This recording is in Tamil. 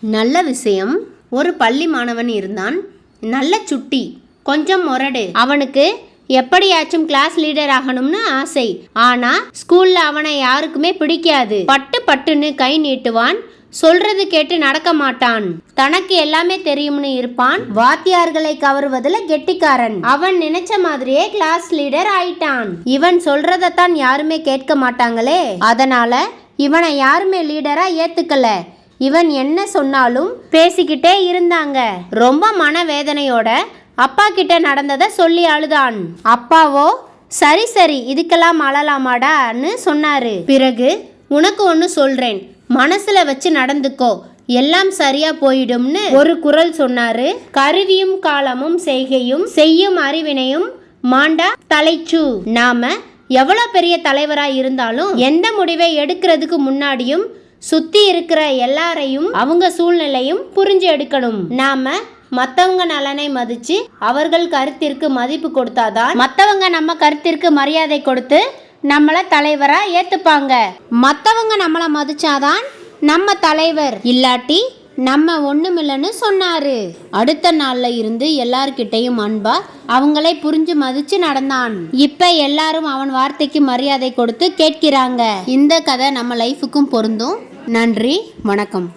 நல்ல விஷயம். ஒரு பள்ளி மாணவன் இருந்தான். நல்ல சுட்டி. கொஞ்சம் முரடு. அவனுக்கு எப்படியாச்சும் கிளாஸ் லீடர் ஆகணும்னு ஆசை. ஆனா ஸ்கூல்ல அவனை யாருக்குமே பிடிக்காது. பட்டு பட்டுன்னு கை நீட்டுவான். சொல்றது கேட்டு நடக்க மாட்டான். தனக்கு எல்லாமே தெரியும்னு இருப்பான். வாத்தியார்களை கவருவதுல கெட்டிக்காரன். அவன் நினைச்ச மாதிரியே கிளாஸ் லீடர் ஆயிட்டான். இவன் சொல்றதைத்தான் யாருமே கேட்க மாட்டாங்களே. அதனால இவனை யாருமே லீடரா ஏத்துக்கல. இவன் என்ன சொன்னாலும் பேசிக்கிட்டே இருந்தாங்க. ரொம்ப மனவேதனையோட அப்பா கிட்ட நடந்ததை சொல்லி அழுதான். அப்பாவோ சரி சரி இதுக்கெல்லாம் அழலாமாடான்னு சொன்னாரு. பிறகு உனக்கு ஒன்று சொல்றேன். மனசுல வச்சு நடந்துக்கோ. எல்லாம் சரியா போயிடும்னு ஒரு குரல் சொன்னாரு. கருவியும் காலமும் செய்கையும் செய்யும் அறிவினையும் மாண்டா தலைச்சு. நாம எவ்வளோ பெரிய தலைவராக இருந்தாலும் எந்த முடிவை எடுக்கிறதுக்கு முன்னாடியும் சுத்தி இருக்கிற எல்லாரையும் அவங்க சூழ்நிலையும் புரிஞ்சு எடுக்கணும். நாம மத்தவங்க நலனை மதிச்சு அவர்கள் கருத்திற்கு மதிப்பு கொடுத்தாதான் மத்தவங்க நம்ம கருத்திற்கு மரியாதை கொடுத்து நம்மள தலைவரா ஏத்துப்பாங்க. மத்தவங்க நம்மள மதிச்சாதான் நம்ம தலைவர். இல்லாட்டி நம்ம ஒண்ணுமில்லைன்னு சொன்னாரு. அடுத்த நாள்ல இருந்து எல்லார்கிட்டையும் அன்பா அவங்களை புரிஞ்சு மதிச்சு நடந்தான். இப்ப எல்லாரும் அவன் வார்த்தைக்கு மரியாதை கொடுத்து கேட்கிறாங்க. இந்த கதை நம்ம லைஃபுக்கும் பொருந்தும். நன்றி வணக்கம்.